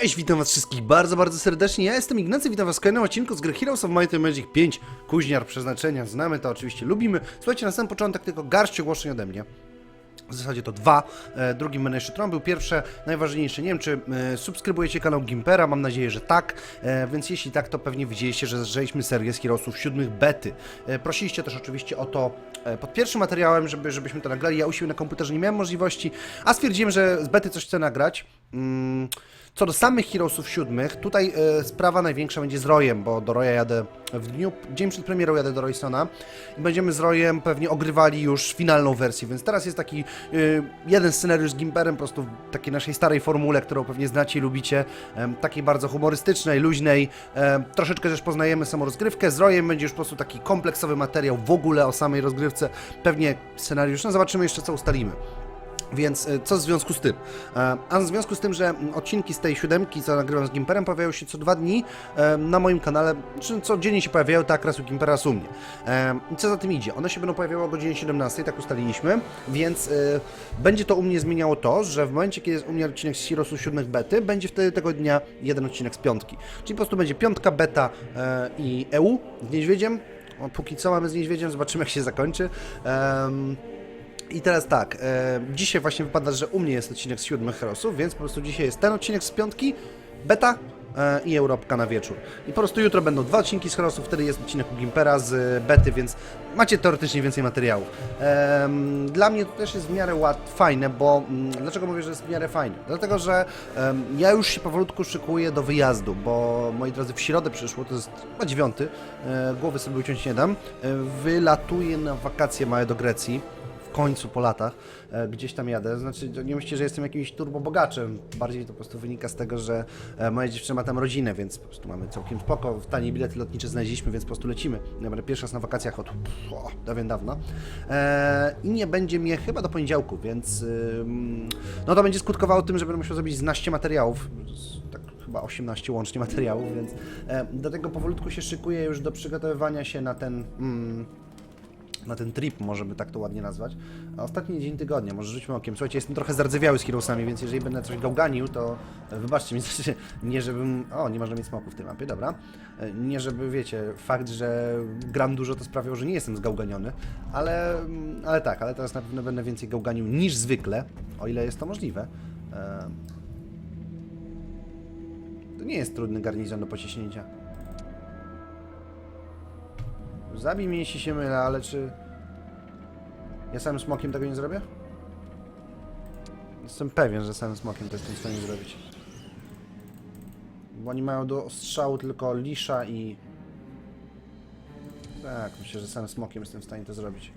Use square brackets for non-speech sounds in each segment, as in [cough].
Cześć, witam was wszystkich bardzo, bardzo serdecznie. Ja jestem Ignacy, witam was w kolejnym odcinku z gry Heroes of Might and Magic 5. Kuźniar przeznaczenia, znamy to oczywiście, lubimy. Słuchajcie, na sam początek tylko garść ogłoszeń ode mnie. W zasadzie to dwa. E, drugim będę jeszcze trąbił. Pierwsze, najważniejsze, nie wiem czy e, subskrybujecie kanał Gimpera, mam nadzieję, że tak. E, więc jeśli tak, to pewnie widzieliście, że zaczęliśmy serię z Heroesów siódmych bety. E, prosiliście też oczywiście o to e, pod pierwszym materiałem, żeby, żebyśmy to nagrali. Ja u siebie na komputerze nie miałem możliwości, a stwierdziłem, że z bety coś chcę nagrać. Mm, co do samych Heroesów siódmych, tutaj e, sprawa największa będzie z Royem, bo do Roya jadę w dniu, dzień przed premierą jadę do Roysona i będziemy z Royem pewnie ogrywali już finalną wersję, więc teraz jest taki e, jeden scenariusz z Gimperem, po prostu w takiej naszej starej formule, którą pewnie znacie i lubicie, em, takiej bardzo humorystycznej, luźnej, em, troszeczkę też poznajemy samą rozgrywkę, z Royem będzie już po prostu taki kompleksowy materiał w ogóle o samej rozgrywce, pewnie scenariusz, no zobaczymy jeszcze co ustalimy. Więc e, co w związku z tym? E, A w związku z tym, że odcinki z tej siódemki, co nagrywam z Gimperem, pojawiają się co dwa dni e, na moim kanale, czy codziennie się pojawiają, tak raz u Gimpera, raz u mnie. Co za tym idzie? One się będą pojawiały o godzinie 17, tak ustaliliśmy, więc będzie to u mnie zmieniało to, że w momencie, kiedy jest u mnie odcinek z Heroesu 7 bety, będzie wtedy tego dnia jeden odcinek z piątki. Czyli po prostu będzie piątka, beta i EU z niedźwiedziem. Póki co mamy z niedźwiedziem, zobaczymy jak się zakończy. I teraz tak, e, dzisiaj właśnie wypada, że u mnie jest odcinek z siódmych Herosów, więc po prostu dzisiaj jest ten odcinek z piątki, beta e, i Europka na wieczór. I po prostu jutro będą dwa odcinki z Herosów, wtedy jest odcinek u Gimpera z e, bety, więc macie teoretycznie więcej materiału. Em, dla mnie to też jest w miarę łat, fajne, bo mm, dlaczego mówię, że jest w miarę fajne? Dlatego, że em, ja już się powolutku szykuję do wyjazdu, bo moi drodzy, w środę przyszło, to jest chyba dziewiąty, e, głowy sobie uciąć nie dam, e, wylatuję na wakacje małe do Grecji końcu po latach e, gdzieś tam jadę. Znaczy, nie myślcie, że jestem jakimś turbobogaczem. Bardziej to po prostu wynika z tego, że e, moja dziewczyna ma tam rodzinę, więc po prostu mamy całkiem spoko. Tanie bilety lotnicze znaleźliśmy, więc po prostu lecimy. Ja pierwszy raz na wakacjach od o, dawien dawna. E, I nie będzie mnie chyba do poniedziałku, więc ym, no to będzie skutkowało tym, że będę musiał zrobić 12 materiałów. Tak chyba 18 łącznie materiałów, więc e, do tego powolutku się szykuję już do przygotowywania się na ten... Mm, na ten trip, może by tak to ładnie nazwać. A ostatni dzień tygodnia, może rzućmy okiem. Słuchajcie, jestem trochę zardzewiały z Heroesami, więc jeżeli będę coś gałganił, to wybaczcie mi, [laughs] znaczy, nie żebym... O, nie można mieć smoku w tej mapie, dobra. Nie żeby, wiecie, fakt, że gram dużo, to sprawiał, że nie jestem zgałganiony, ale, mm, ale tak, ale teraz na pewno będę więcej gałganił niż zwykle, o ile jest to możliwe. E, To nie jest trudny garnizon do pociśnięcia. Zabij mnie, jeśli się mylę, ale czy... Ja samym smokiem tego nie zrobię? Jestem pewien, że samym smokiem to jestem w stanie zrobić. Bo oni mają do strzału tylko lisza i... Tak, myślę, że samym smokiem jestem w stanie to zrobić.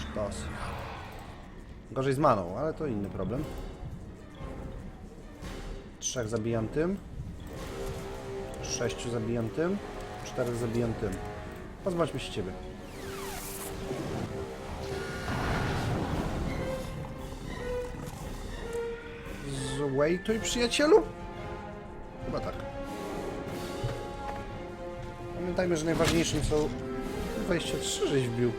Sztos. Gorzej z maną, ale to inny problem. Trzech zabijam tym. Sześciu zabijam tym, czterech zabijam tym. Się ciebie. Zwaituj przyjacielu? Chyba tak. Pamiętajmy, że najważniejszym są 23 żeś wbił.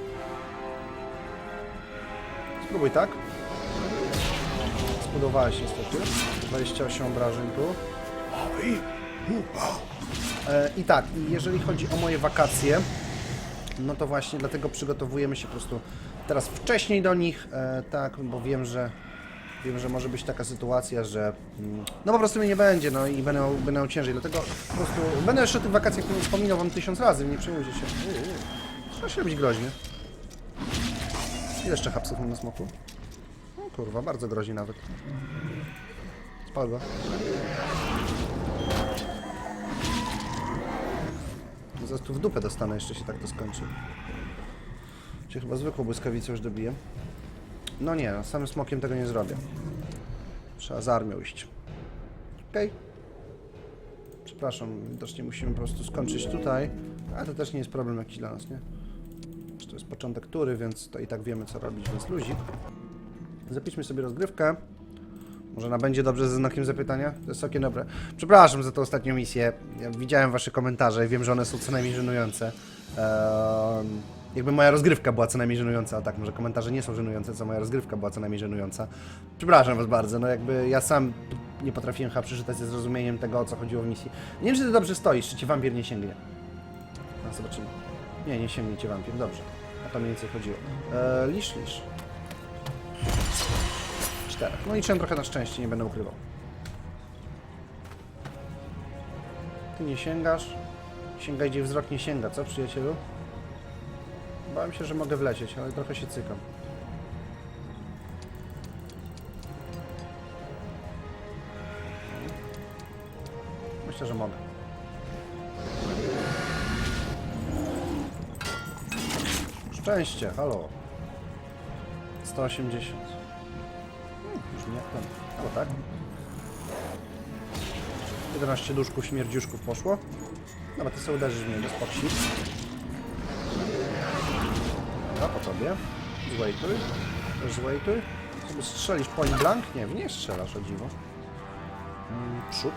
Spróbuj tak. Zbudowałeś niestety. 28 obrażeń tu. E, I tak, jeżeli chodzi o moje wakacje, no to właśnie dlatego przygotowujemy się po prostu teraz wcześniej do nich, e, tak, bo wiem, że wiem, że może być taka sytuacja, że mm, no po prostu mnie nie będzie, no i będę, będę ciężej, dlatego po prostu będę jeszcze o tych wakacjach wspominał wam tysiąc razy, nie przejmujcie się. Trzeba się robić groźnie. Ile jeszcze hapsów mam na smoku? O kurwa, bardzo groźnie nawet. Spal go. Zaraz tu w dupę dostanę, jeszcze się tak to skończy. Czy chyba zwykłą błyskawicę już dobiję? No nie, no, samym smokiem tego nie zrobię. Trzeba z armią iść. Okej. Przepraszam, widocznie musimy po prostu skończyć tutaj. Ale to też nie jest problem jakiś dla nas, nie? To jest początek tury, więc to i tak wiemy co robić, więc luzik. Zapiszmy sobie rozgrywkę. Może ona będzie dobrze ze znakiem zapytania? To jest całkiem dobre. Przepraszam za tą ostatnią misję. Ja widziałem wasze komentarze i wiem, że one są co najmniej żenujące. Jakby moja rozgrywka była co najmniej żenująca, a tak, może komentarze nie są żenujące, co moja rozgrywka była co najmniej żenująca. Przepraszam was bardzo, no jakby ja sam nie potrafiłem chyba przeczytać ze zrozumieniem tego, o co chodziło w misji. Nie wiem, czy ty dobrze stoisz, czy cię wampir nie sięgnie. No, zobaczymy. Nie, nie sięgnie cię wampir, dobrze. O to mniej więcej chodziło. Eee, lisz, lisz. Czterech. No liczyłem trochę na szczęście, nie będę ukrywał. Ty nie sięgasz. Sięga gdzie wzrok nie sięga, co przyjacielu? Bałem się, że mogę wlecieć, ale trochę się cykam. Myślę, że mogę. Szczęście, halo. 180. Już nie ten. Albo tak. 11 duszków, śmierdziuszków poszło. Dobra, ty sobie uderzysz mnie bez poksik. Dobra, po tobie. Zwejtuj. Też zwejtuj. Strzelisz point blank? Nie, w nie strzelasz, o dziwo. Mm, Przód.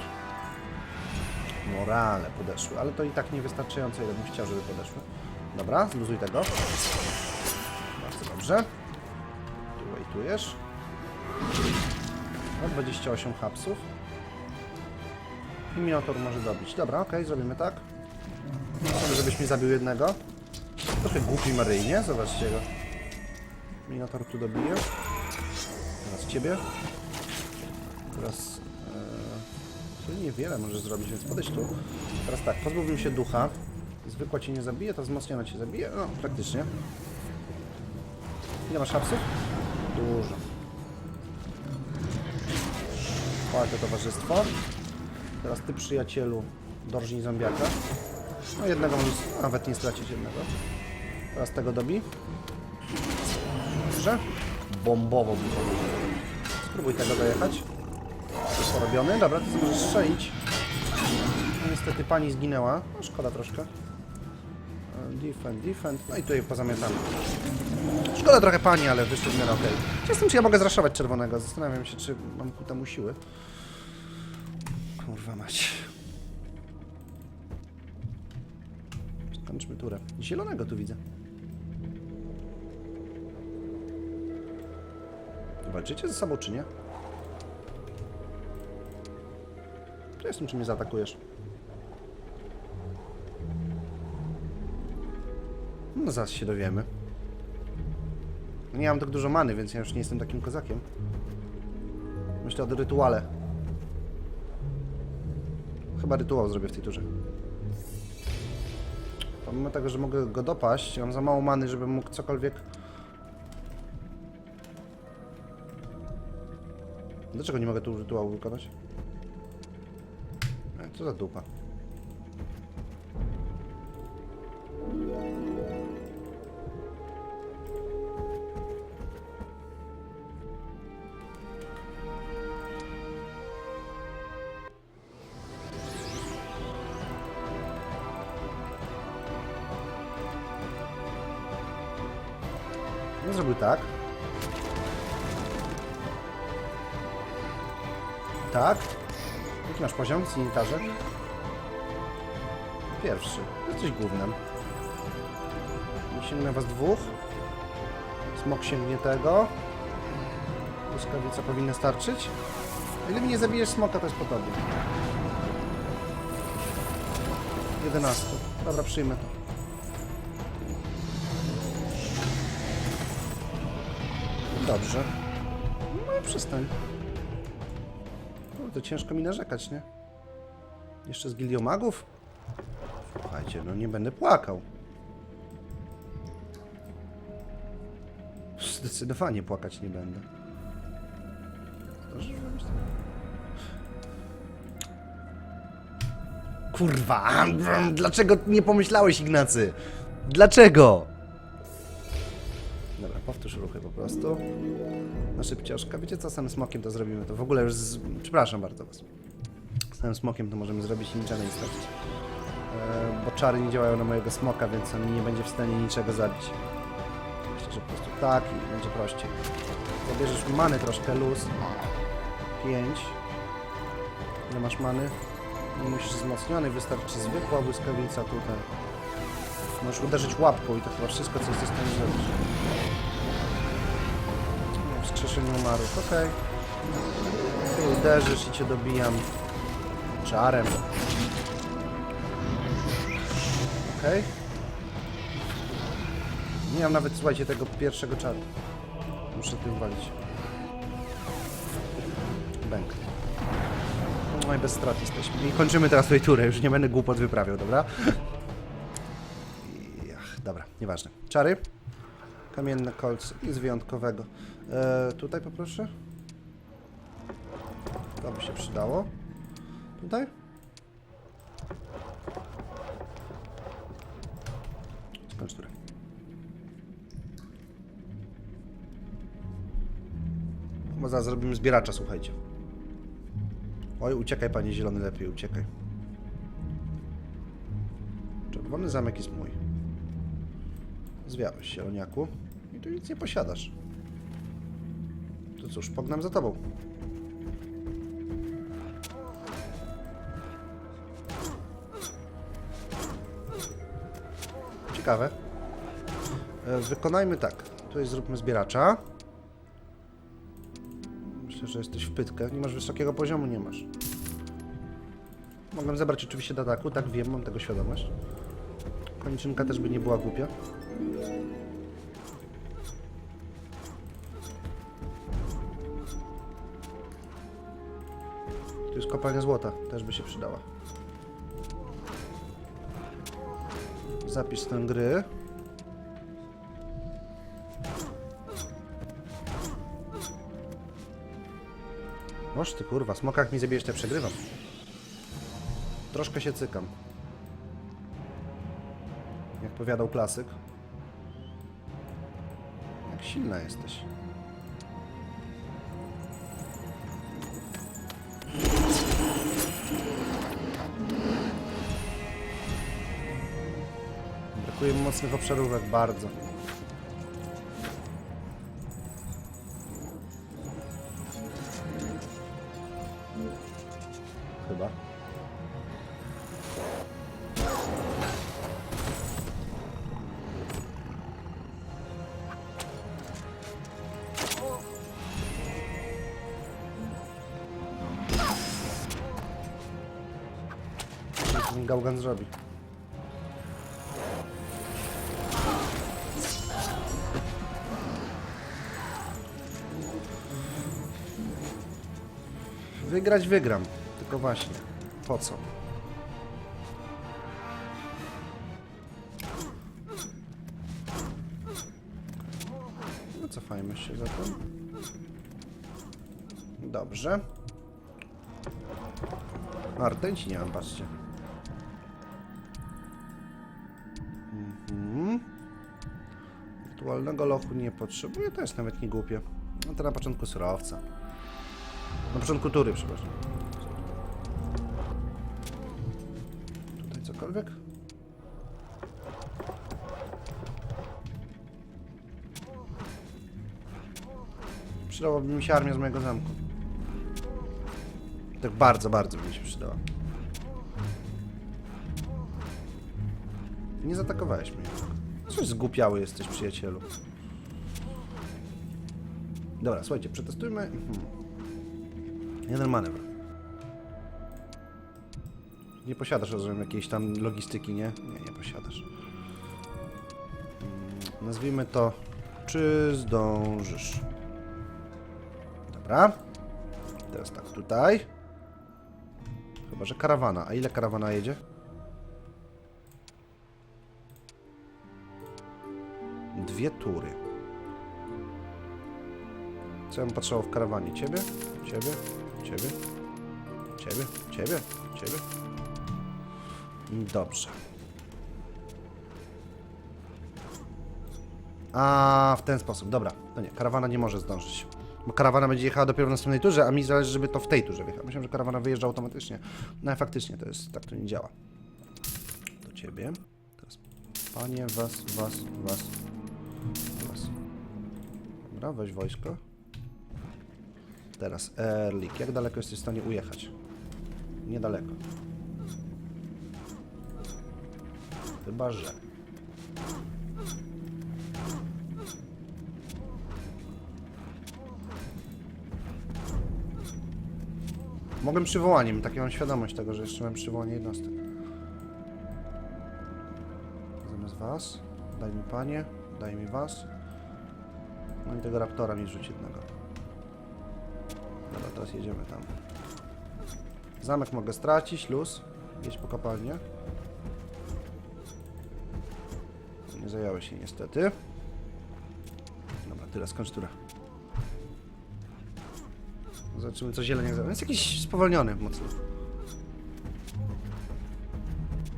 Morale podeszły, ale to i tak niewystarczająco, ile bym chciał, żeby podeszły. Dobra, zluzuj tego. Bardzo dobrze. Tu wejtujesz. No, 28 hapsów. I Minotaur może dobić. Dobra, okej, zrobimy tak. Chcemy, żebyś mi zabił jednego. Trochę głupi Maryjnie, zobaczcie go. Minotaur tu dobije. Teraz ciebie. Teraz... E, tu niewiele możesz zrobić, więc podejdź tu. Teraz tak, pozbyłbym się ducha. Zwykła cię nie zabije, ta wzmocniona cię zabije. No, praktycznie. Ile masz hapsów? Dużo. To towarzystwo. Teraz ty, przyjacielu, dorżnij zombiaka. No jednego możesz nawet nie stracić jednego. Teraz tego dobi. Dobrze? Bombowo. Spróbuj tego dojechać. Jest porobiony. Dobra, ty możesz strzelić. No, niestety pani zginęła. No, szkoda troszkę. Defend, defend. No i tutaj pozamiatamy. Szkoda trochę pani, ale wyszło w miarę okej. Jestem, czy ja mogę zraszować czerwonego. Zastanawiam się, czy mam ku temu siły. Kurwa mać. Skończmy turę. Zielonego tu widzę. Walczycie ze sobą, czy nie? Jestem, czy mnie zaatakujesz. No zaraz się dowiemy. Nie mam tak dużo many, więc ja już nie jestem takim kozakiem. Myślę o rytuale. Chyba rytuał zrobię w tej turze. Pomimo tego, że mogę go dopaść, mam za mało many, żebym mógł cokolwiek... Dlaczego nie mogę tu rytuału wykonać? E, Co za dupa. No zrobił tak. Tak. Jaki masz poziom, cinitarze? Pierwszy. Jesteś głównym. Nie sięgnę was dwóch. Smok sięgnie tego. Błyskawica powinna starczyć. A ile mi nie zabijesz smoka, to jest po tobie. 11. Dobra, przyjmę to. Dobrze. No i przestań. No, to ciężko mi narzekać, nie? Jeszcze z gildią magów? Słuchajcie, no nie będę płakał. Zdecydowanie płakać nie będę. Kurwa, dlaczego nie pomyślałeś, Ignacy? Dlaczego? Powtórz ruchy po prostu. Na szybciuszka. Wiecie co, samym smokiem to zrobimy. To w ogóle już z... Przepraszam bardzo was. Samym smokiem to możemy zrobić i niczego nie stracić. E, bo czary nie działają na mojego smoka, więc on nie będzie w stanie niczego zabić. Myślę, że po prostu tak i będzie prościej. Zabierzesz many troszkę, luz. 5. Ile masz many? Nie musisz wzmocniony, wystarczy zwykła błyskawica tutaj. Możesz uderzyć łapką i to chyba wszystko, co jesteś w stanie zrobić. Wskrzeszenie umarłych, okej. Ty uderzysz i cię dobijam. Czarem. Okej. Nie mam nawet, słuchajcie, tego pierwszego czaru. Muszę tym walić. Bęk. No i bez strat jesteśmy. I kończymy teraz tej turę, już nie będę głupot wyprawiał, dobra? Ach, dobra, nieważne. Czary? Kamienne kolce, nic wyjątkowego. E, tutaj poproszę. To by się przydało. Tutaj? Skończ turę. Chyba zaraz zrobimy zbieracza, słuchajcie. Oj, uciekaj panie zielony, lepiej uciekaj. Czerwony zamek jest mój. Zwiałeś, zieloniaku. I tu nic nie posiadasz. Cóż, pognam za tobą. Ciekawe. E, Wykonajmy tak. Tutaj zróbmy zbieracza. Myślę, że jesteś w pytkę. Nie masz wysokiego poziomu, nie masz. Mogłem zebrać oczywiście do ataku, tak wiem, mam tego świadomość. Koniczynka też by nie była głupia. Kopalnia złota, też by się przydała. Zapis tę gry. Oż ty kurwa, smokach mi zabijesz, ja przegrywam. Troszkę się cykam. Jak powiadał klasyk. Jak silna jesteś. Mocnych obszarówek, bardzo. Chyba. Gałgan zrobi? Wygrać wygram. Tylko właśnie. Po co? No cofajmy się zatem. Dobrze. No, rtęci nie mam, patrzcie. Mhm. Aktualnego lochu nie potrzebuję, to jest nawet nie głupie. No to na początku surowca. Na początku tury, przepraszam. Tutaj cokolwiek? Przydałaby mi się armia z mojego zamku. Tak bardzo, bardzo by mi się przydała. Nie zaatakowałeś mnie. Coś zgłupiały jesteś, przyjacielu. Dobra, słuchajcie, przetestujmy. Mhm. Jeden manewr. Nie posiadasz, rozumiem, jakiejś tam logistyki, nie? Nie, nie posiadasz. Mm, Nazwijmy to Czy zdążysz? Dobra. Teraz tak, tutaj. Chyba, że karawana. A ile karawana jedzie? Dwie tury. Co ja bym patrzył w karawanie? Ciebie? Ciebie? Ciebie? Ciebie? Ciebie? Ciebie? Dobrze. A w ten sposób, dobra. No nie, karawana nie może zdążyć. Bo karawana będzie jechała dopiero w następnej turze, a mi zależy, żeby to w tej turze wjechała. Myślałem, że karawana wyjeżdża automatycznie. No i faktycznie to jest, tak to nie działa. Do ciebie. Teraz panie, was, was, was, was. Dobra, weź wojsko. Teraz Erlik. Jak daleko jesteś w stanie ujechać? Niedaleko. Chyba, że... Mogłem przywołaniem, takie mam świadomość tego, że jeszcze mam przywołanie jednostek. Zamiast was, daj mi panie, daj mi was. No i tego raptora mi rzuć jednego. Teraz jedziemy tam. Zamek mogę stracić, luz. Jedź po kopalnię. Nie zająłeś się niestety. Dobra, tyle, skończ turę. Zobaczymy co zieleń zrobi. Jest jakiś spowolniony mocno.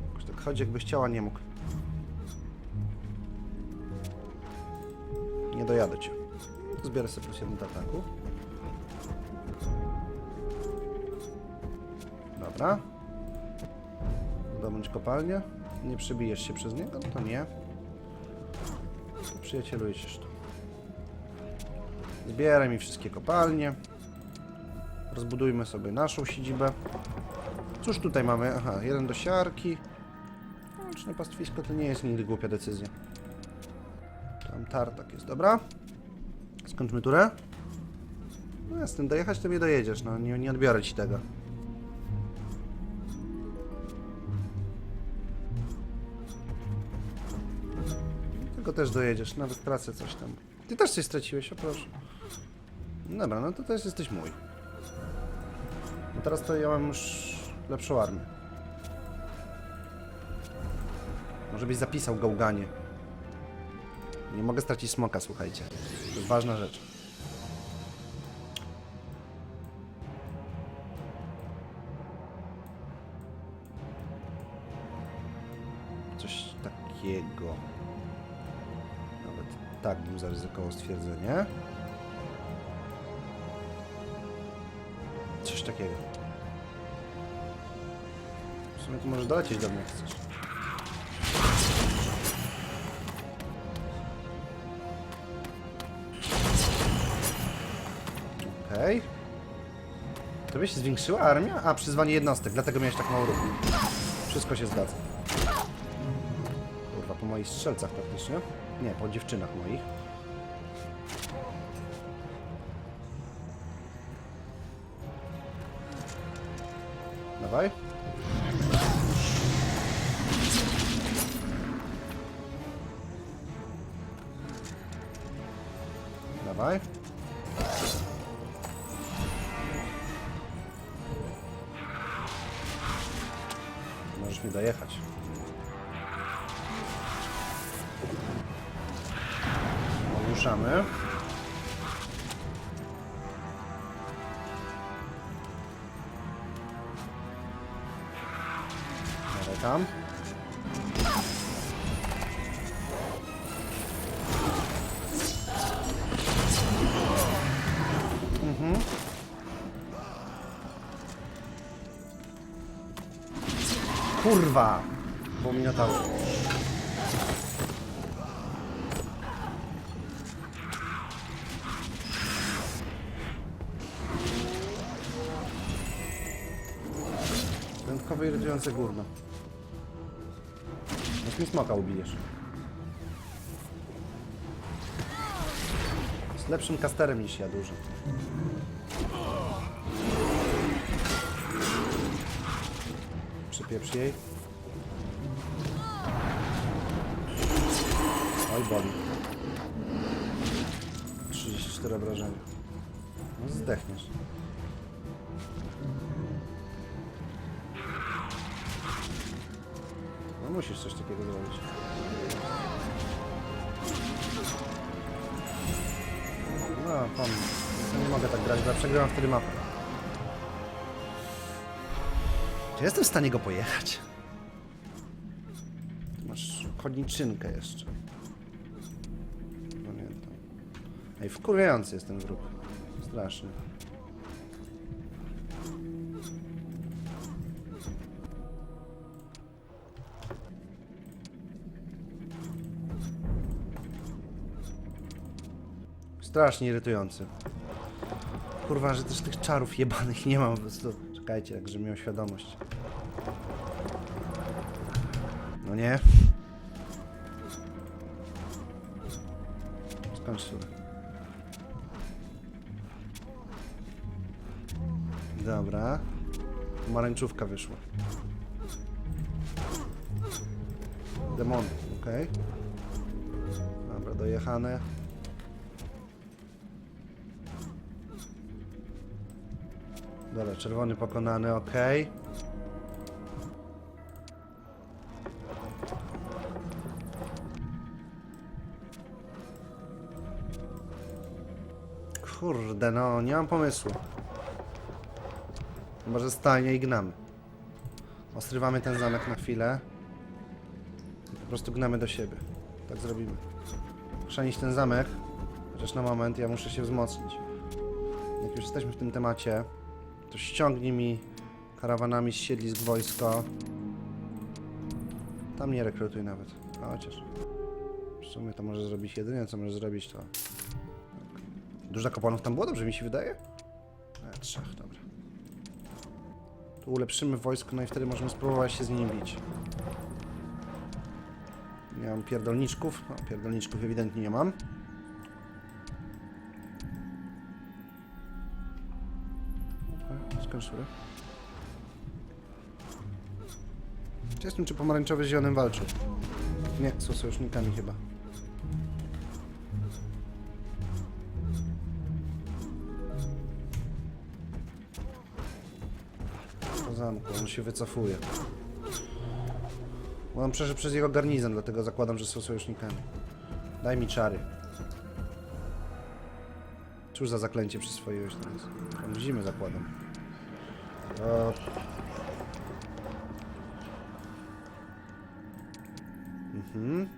Jakoś tak chodzi jakby chciała, nie mógł. Nie dojadę cię. Zbiorę sobie plus jeden do ataku. Dobra. Zdobądź kopalnię. Nie przebijesz się przez niego? To nie. Przyjacielujesz tu. Zbieraj mi wszystkie kopalnie. Rozbudujmy sobie naszą siedzibę. Cóż tutaj mamy? Aha, jeden do siarki. Łączne pastwisko to nie jest nigdy głupia decyzja. Tam tartak jest, dobra. Skończmy turę. No jasne, dojechać to mnie dojedziesz, no nie, nie odbiorę ci tego. Też dojedziesz, nawet tracę coś tam. Ty też coś straciłeś, o proszę. Dobra, no to też jesteś mój. No teraz to ja mam już lepszą armię. Może byś zapisał gałganie. Nie mogę stracić smoka, słuchajcie. To jest ważna rzecz. Coś takiego. Tak bym zaryzykował stwierdzenie. Coś takiego. W sumie to może dolecieć do mnie, jak chcesz. Okej. To by się zwiększyła armia? A, przyzwanie jednostek, dlatego miałeś tak mało ruchu. Wszystko się zgadza. Kurwa, po moich strzelcach praktycznie. Nie, po dziewczynach moich. Dawaj. Dawaj. Możesz mi dojechać. Ogłuszamy. Dawaj tam. Mhm. Kurwa! Bo mi latało. Prędkowe irytujące górno. Jak mi smoka ubijesz. Z lepszym kasterem niż ja dużo. Przypieprz jej. Oj, boli. 34 obrażenia. No zdechniesz. Musisz coś takiego zrobić. No, pan. Nie mogę tak grać, bo ja przegrywam wtedy mapę. Czy jestem w stanie go pojechać? Masz koniczynkę jeszcze. Pamiętam. Ej, wkurwiający jest ten wróg. Straszny. Strasznie irytujący. Kurwa, że też tych czarów jebanych nie mam. Czekajcie, jak żebym miał świadomość. No nie. Skończ turę. Dobra. Pomarańczówka wyszła. Demony, okej. Dobra, dojechane. Dobra, czerwony pokonany, okej. Kurde, no, nie mam pomysłu. Może stanie i gnamy. Ostrywamy ten zamek na chwilę. I po prostu gnamy do siebie. Tak zrobimy. Chrzanić ten zamek. Chociaż na moment ja muszę się wzmocnić. Jak już jesteśmy w tym temacie, to ściągnij mi karawanami z siedlisk wojsko. Tam nie rekrutuj nawet. A chociaż. W sumie to może zrobić jedynie, co może zrobić to. Dużo kapłanów tam było, dobrze mi się wydaje? E, trzech, dobra. Tu ulepszymy wojsko, no i wtedy możemy spróbować się z nimi bić. Nie mam pierdolniczków. No, pierdolniczków ewidentnie nie mam. Skansury. Ciekaw jestem, czy pomarańczowy z zielonym walczył. Nie, są sojusznikami chyba. Po zamku, on się wycofuje. Bo on przeszedł przez jego garnizon, dlatego zakładam, że są sojusznikami. Daj mi czary. Cóż za zaklęcie przyswoiłeś teraz? Tam zimy zakładam. O. Mhm.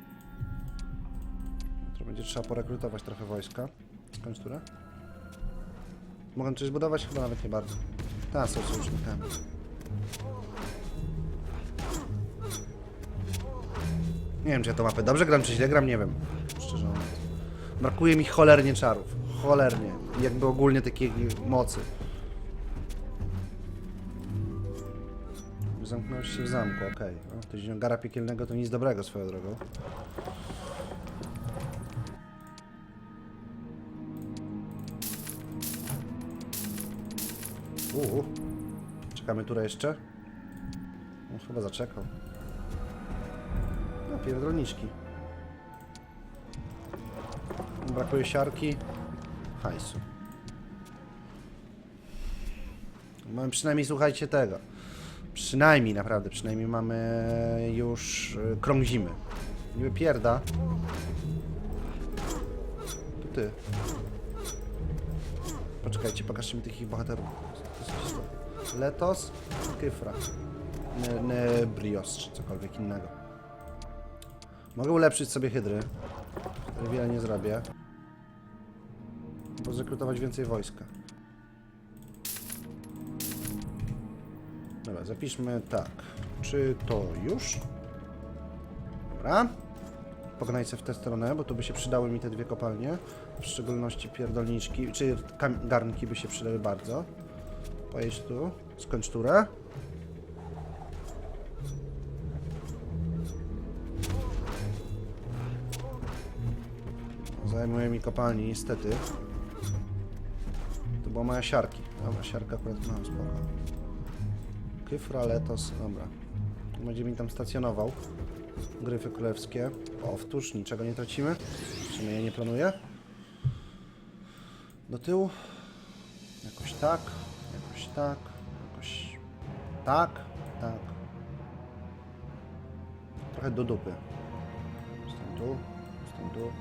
To będzie trzeba porekrutować trochę wojska. Skończ turę. Mogę coś zbudować? Chyba nawet nie bardzo. Ta, są sojusznikami. Nie wiem, czy ja to mapę dobrze gram, czy źle gram, nie wiem. Szczerze mówiąc. Brakuje mi cholernie czarów. Cholernie. Jakby ogólnie takiej mocy. Zamknąłeś się w zamku, okej. Okay. To ziongara piekielnego to nic dobrego swoją drogą. Uuu. Czekamy turę jeszcze? No, chyba zaczekał. No, pierdolniczki. Brakuje siarki. Hajsu. Mamy przynajmniej, słuchajcie tego. Przynajmniej, naprawdę, przynajmniej mamy już y, krąg zimy. Niby pierda. To ty. Poczekajcie, pokażcie mi tych ich bohaterów. Letos, Kyfra. Ne, ne Brios, czy cokolwiek innego. Mogę ulepszyć sobie hydry. Wiele nie zrobię. Bo zrekrutować więcej wojska. Zapiszmy tak. Czy to już? Dobra. Pognaj się w tę stronę, bo tu by się przydały mi te dwie kopalnie. W szczególności pierdolniczki, czy garnki by się przydały bardzo. Pojedź tu, skończ turę. Zajmuje mi kopalni, niestety. To była moja siarki. Dobra, siarka akurat mam spoko. Kyfra, Letos, dobra. Będzie mi tam stacjonował. Gryfy królewskie. O, wtórz, niczego nie tracimy. Przynajmniej ja nie planuję. Do tyłu. Jakoś tak, jakoś tak, jakoś tak, tak. Trochę do dupy. Stąd tu, stąd tu,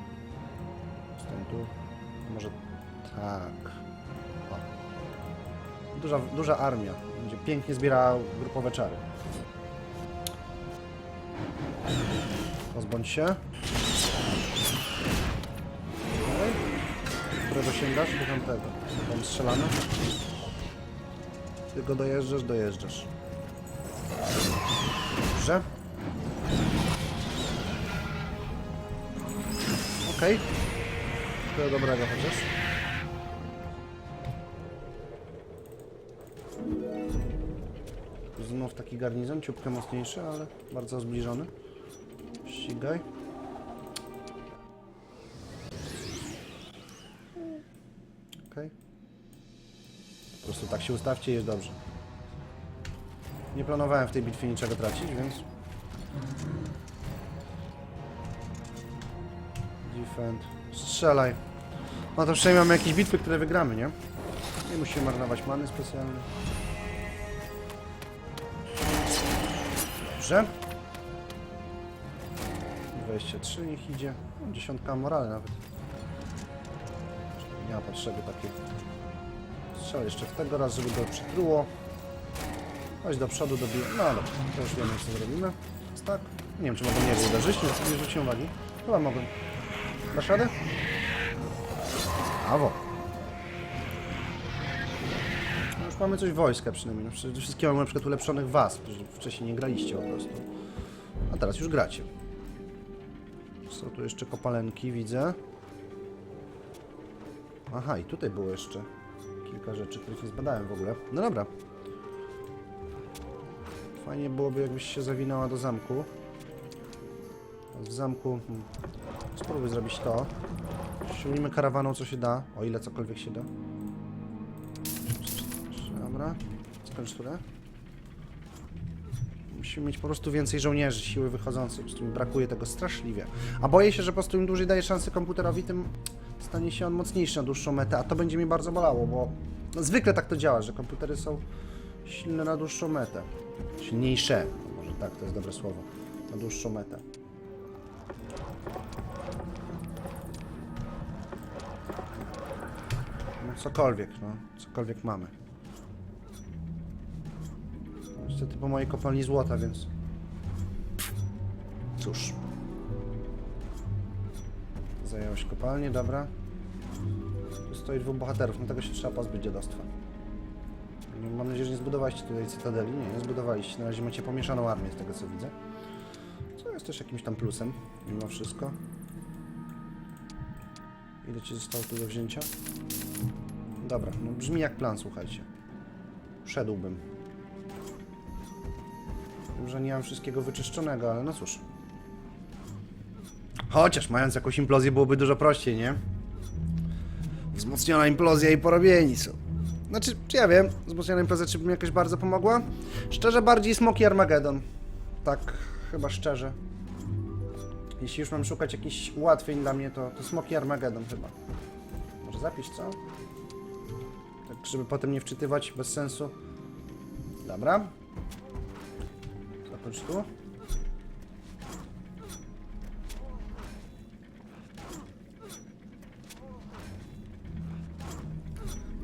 stąd tu. Może tak. Duża, duża armia. Będzie pięknie zbierała grupowe czary. Pozbądź się. Którego sięgasz? Do tamtego. Tam strzelamy. Ty go dojeżdżasz, dojeżdżasz. Dobrze. Okej. Tyle dobrego chociaż. taki garnizon, ciupkę mocniejszy, ale bardzo zbliżony. Ścigaj. Okej. Okay. Po prostu tak się ustawcie i jest dobrze. Nie planowałem w tej bitwie niczego tracić, więc... Defend. Strzelaj. No to przynajmniej mamy jakieś bitwy, które wygramy, nie? Nie musimy marnować many specjalnie. Dobrze. 23 niech idzie. No, dziesiątka morale nawet. Nie ma potrzeby takiej. Strzelę jeszcze w tego raz, żeby go przytruło. Chodź do przodu, dobiję. No dobra, to już wiemy co zrobimy. Tak. Nie wiem czy mogę nie uderzyć, nie, nie zwróciłem uwagi. Chyba mogłem. Dasz radę? Brawo. Już mamy coś wojska przynajmniej. No Przede wszystkim mamy na przykład ulepszonych was, którzy wcześniej nie graliście po prostu. A teraz już gracie. Są tu jeszcze kopalenki, widzę. Aha, i tutaj było jeszcze kilka rzeczy, których nie zbadałem w ogóle. No dobra. Fajnie byłoby, jakbyś się zawinęła do zamku. W zamku... Hmm. Spróbuj zrobić to. Ściągnijmy karawaną, co się da. O ile cokolwiek się da. Dobra. Skończ turę. Musimy mieć po prostu więcej żołnierzy, siły. Po prostu mi brakuje tego straszliwie. A boję się, że po prostu im dłużej daję szansę komputerowi, tym stanie się on mocniejszy na dłuższą metę. A to będzie mi bardzo bolało, bo no, zwykle tak to działa, że komputery są silne na dłuższą metę. Silniejsze. Może tak, to jest dobre słowo. Na dłuższą metę. No cokolwiek, no. Cokolwiek mamy. Niestety po mojej kopalni złota, więc... Cóż. Zająłeś kopalnię, dobra. Tu stoi dwóch bohaterów, no tego się trzeba pozbyć dziadostwa. No, Mam nadzieję, że nie zbudowaliście tutaj cytadeli. Nie, nie zbudowaliście. Na razie macie pomieszaną armię z tego co widzę. Co jest też jakimś tam plusem, mimo wszystko. Ile ci zostało tu do wzięcia? Dobra, no brzmi jak plan, słuchajcie. Szedłbym. Wiem, że nie mam wszystkiego wyczyszczonego, ale no cóż. Chociaż mając jakąś implozję byłoby dużo prościej, nie? Wzmocniona implozja i porobieni są. Znaczy, czy ja wiem, wzmocniona implozja czy by mi jakoś bardzo pomogła? Szczerze bardziej Smoki Armageddon. Tak, chyba szczerze. Jeśli już mam szukać jakichś ułatwień dla mnie, to, to Smoki Armageddon chyba. Może zapisz, co? Tak, żeby potem nie wczytywać bez sensu. Dobra. Zakończ tu.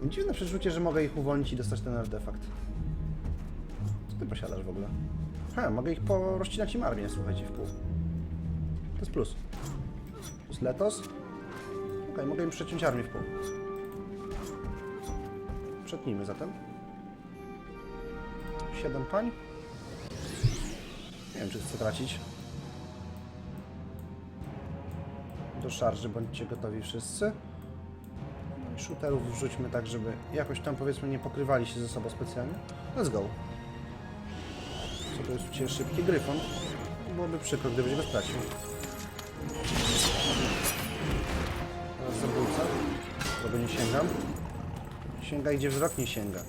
Dziwne przeczucie, że mogę ich uwolnić i dostać ten artefakt. Co ty posiadasz w ogóle? Ha, mogę ich porozcinać im armię, słuchajcie, w pół. To jest plus. Plus letos. Okej, mogę im przeciąć armię w pół. Przetnijmy zatem. Siedem pań. Wiem, czy chcę tracić. Do szarży bądźcie gotowi wszyscy. No i shooterów wrzućmy tak, żeby jakoś tam powiedzmy nie pokrywali się ze sobą specjalnie. Let's go. Co to jest u Ciebie szybki gryfon? Byłoby przykro, gdybyś go stracił. Teraz zabójca. Którego nie sięgam. Sięga gdzie wzrok nie sięga.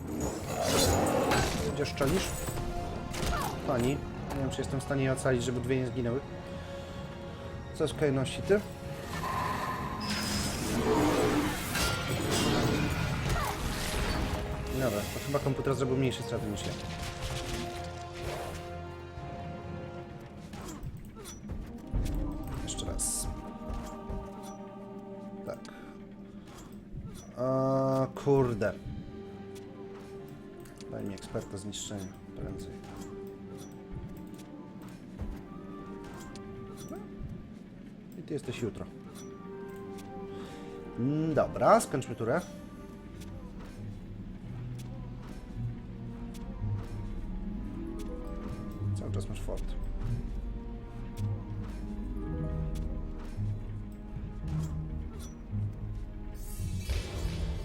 Gdzie szczelisz? Pani. Nie wiem, czy jestem w stanie je ocalić, żeby dwie nie zginęły. Co z kolejności ty? Dobra, to chyba komputer zrobił mniejsze straty niż ja. Jeszcze raz. Tak. A, kurde. Daj mi eksperta zniszczenia prędzej. Ty jesteś jutro. Mm, Dobra, skończmy turę.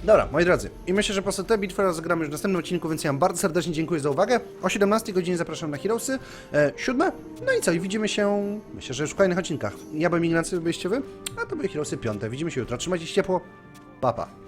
Dobra, moi drodzy, i myślę, że po prostu tę bitwę rozegramy już w następnym odcinku, więc ja wam bardzo serdecznie dziękuję za uwagę. O 17 godzinie zapraszam na Heroesy. E, siódme? No i co, i widzimy się, myślę, że już w kolejnych odcinkach. Ja byłem Ignacy, byliście wy, a to były Heroesy piąte. Widzimy się jutro. Trzymajcie się ciepło. Pa, pa.